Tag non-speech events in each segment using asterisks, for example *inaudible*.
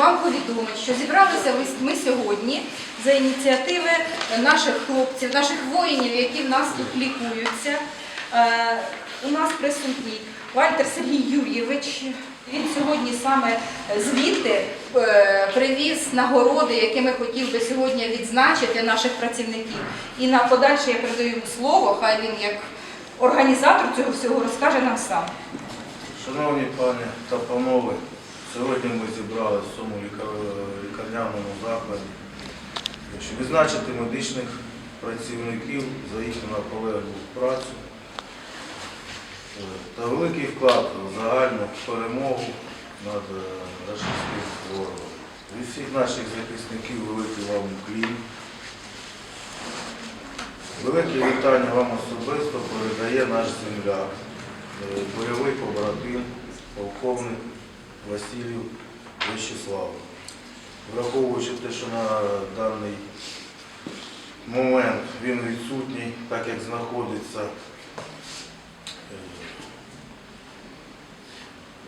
вам повідомити, що зібралися ми сьогодні за ініціативи наших хлопців, наших воїнів, які в нас тут лікуються. Е, У нас присутній Вальтер Сергій Юрійович. Він сьогодні саме звідти е, привіз нагороди, якими хотів би сьогодні відзначити наших працівників. І на подальше я передаю йому слово, хай він як організатор цього всього розкаже нам сам. Шановні пані та панове, сьогодні ми зібралися в цьому лікарняному закладі, щоб відзначити медичних працівників за їхню наполеглу працю е, та великий вклад в загальну перемогу над е, рашистським ворогом. Від всіх наших захисників великий вам уклін. Велике вітання вам особисто передає наш земляк, е, бойовий побратим, полковник Василів Вячеслав. Враховуючи те, що на даний момент він відсутній, так як знаходиться е,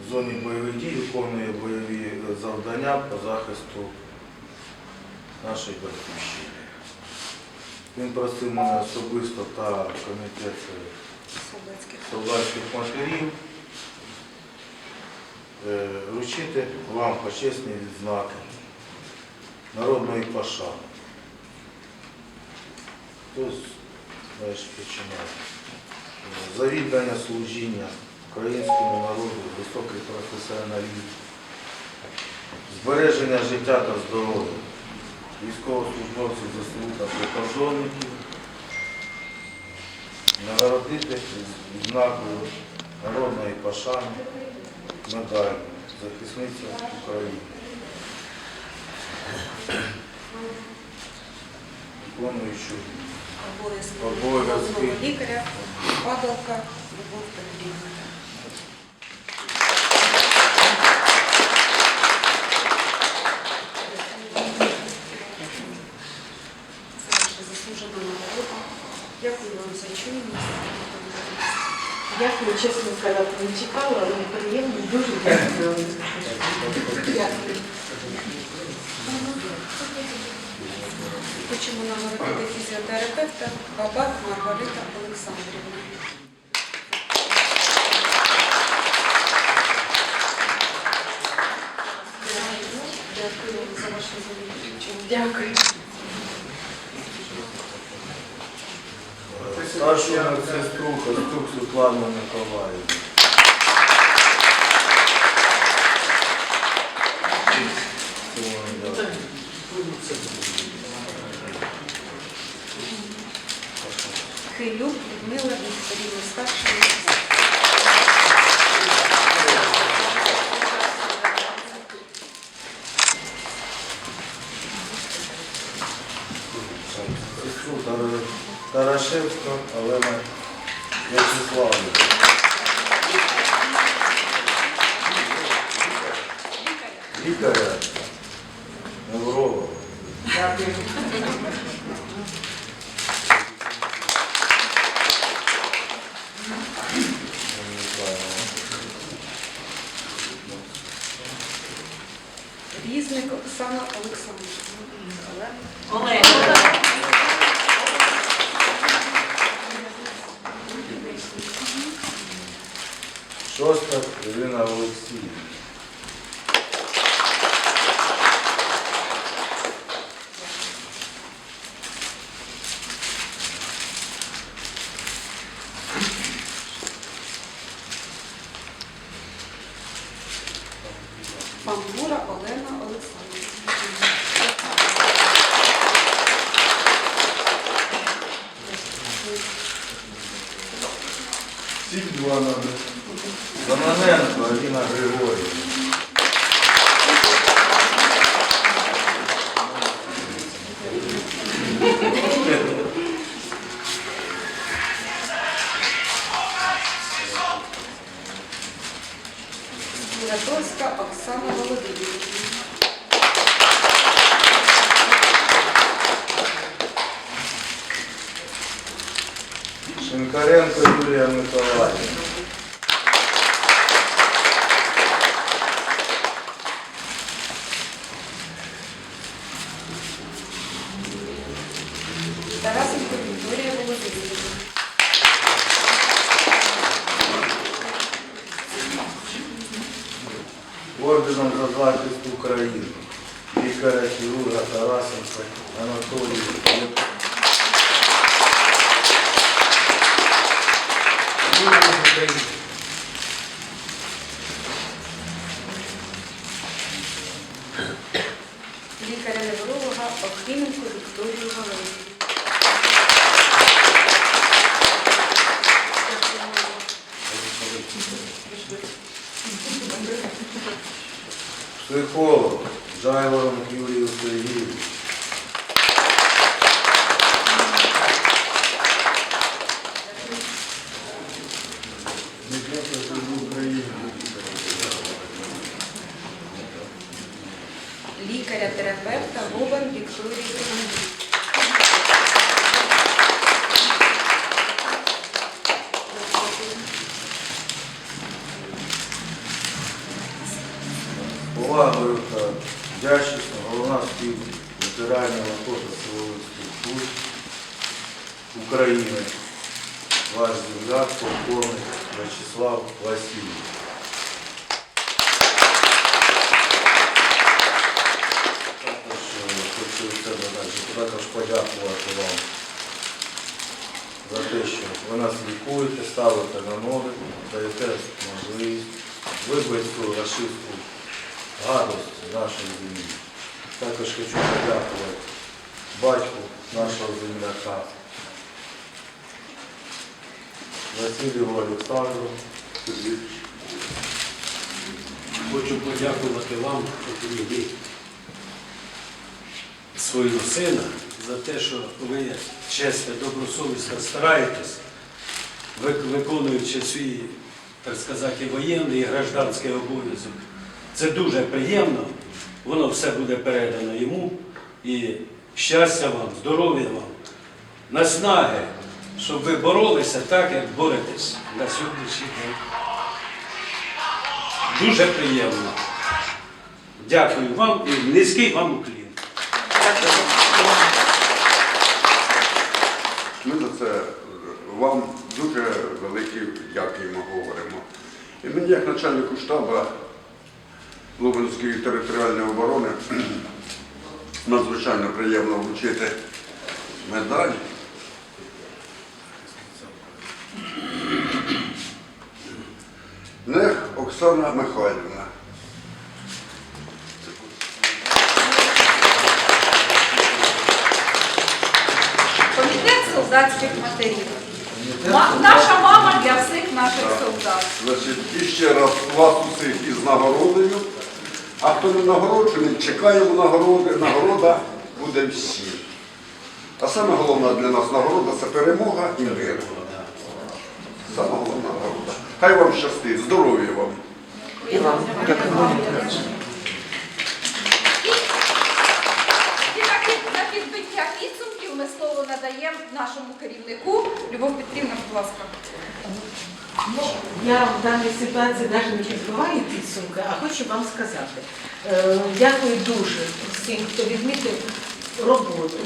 в зоні бойових дій, виконує бойові завдання по захисту нашої батьківщини. Він просив мене особисто та комітет солдатських матерів вручити вам почесні відзнаки народної пошани. Хтось, знаєш, починає. Е, За віддання служіння українському народу, високий професіоналізм, збереження життя та здоров'я, військовослужбовців ЗСУ та прикордонників, нагородити знакою народної пошани медаль захисниця України. Виконуючу обов'язки лікаря, падалка, Любов Петрівна. Це ваша заслужена нагорода. Дякую вам за чуйність. Дякую, чесно сказати, не чекала, але приємно, дуже дякую. Дякую. Хочемо нагородити фізіотерапевта Бабак Маргарита Олександрівна. Дякую за ваше залучення. Дякую. Старшу медсестру Костюк Світлану Миколаївну. Хилюк Людмила Вікторівна, старша. Сестру Тарашевська Олена Вячеславівна. Лікаря Невролога. Дякую. Різник Оксана Олександрівна. Олег. Шостак Ірина Олексіївна. Памбура Олена Олександрівна. Сільвана Романенко Аліна Григорівна. Святовська Оксана Володимирівна. Шинкаренко Юлія Миколаївна. Орденом за захист України. Лікаря хірурга Тарасенка Анатолія. Лікаря-невролога Охріменко Вікторію Галину. Психолог Жайворонок Юрій Сергійович. Лікаря-терапевта Лобан Вікторію Іванівну. З повагою та вдячністю головна спів ветеранів АТО та України. Ваш земляк, полковник Вячеслав Васильович. Також е, хочу подякувати вам за те, що ви нас лікуєте, ставите на ноги, даєте можливість вибити цю рашистську гадость нашої землі. Також хочу подякувати батьку нашого земляка Василію Олександру. Хочу подякувати вам, що свого сина за те, що ви чесно, добросовісно стараєтесь, виконуючи свій, так сказати, воєнний і гражданський обов'язок. Це дуже приємно, воно все буде передано йому. І щастя вам, здоров'я вам, наснаги, щоб ви боролися так, як боретесь на сьогоднішній день. Дуже приємно. Дякую вам і низький вам уклін. Ми за це вам дуже великі дякуємо говоримо. І мені, як начальнику штабу Лубенської територіальної оборони, *clears throat* надзвичайно приємно вручити медаль. Нех Оксана Михайлівна. Комітет солдатських матерів. Наша мама для всіх наших солдат. Значить, і ще раз вас усіх із нагородою. А хто не нагороджений, чекаємо нагороди. Нагорода буде всім. А саме головна для нас нагорода це перемога і мир. Саме головна нагорода. Хай вам щастить, здоров'я вам. І вам. І на підбиття підсумків ми слово надаємо нашому керівнику. Любов Петрівна, будь ласка. Ну, я в даній ситуації навіть не підбиваю підсумки, а хочу вам сказати. Е, Дякую дуже всім, хто відмітив роботу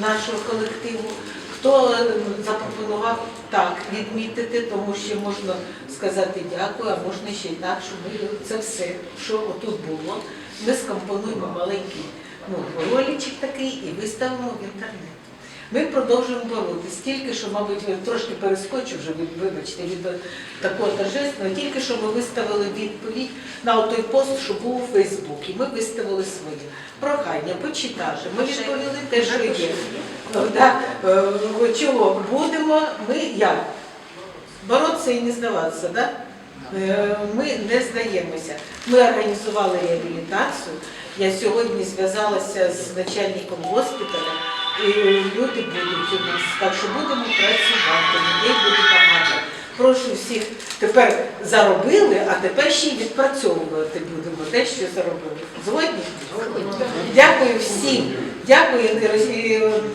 нашого колективу, хто е, запропонував так відмітити, тому що можна сказати дякую, а можна ще й так, що ми це все, що отут було, ми скомпонуємо маленький ну, роличок такий і виставимо в інтернет. Ми продовжуємо боротися. Тільки що, мабуть, трошки перескочу вже, вибачте, від такого торжественного, тільки що ми виставили відповідь на той пост, що був у Фейсбуці. Ми виставили своє прохання, почитати. Ми відповіли те, що є. Ну, е, Чого будемо? Ми як? Боротися і не здаватися, да? Е, Ми не здаємося. Ми організували реабілітацію. Я сьогодні зв'язалася з начальником госпіталя, і люди будуть у нас. Так що будемо працювати, людей буде багато. Прошу всіх, тепер заробили, а тепер ще й відпрацьовувати будемо те, що заробили. Згодні? Дякую всім. Дякую,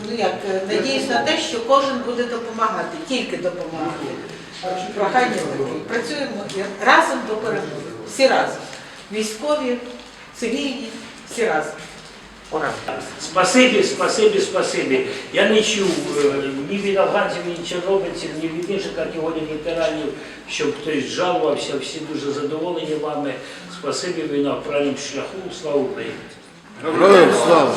ну, як, надіюсь на те, що кожен буде допомагати, тільки допомагати. Прохання таке. Працюємо разом до перемоги. Всі разом. Військові, цивільні, всі разом. З Спасибі, спасибі, спасибі. Я не чув е, ні від афганців, ні чорнобильців, ні від інших категорій ветеранів, щоб хтось жалувався. Всі дуже задоволені вами. Спасибі, ви на правильному шляху. Слава Україні! Слава!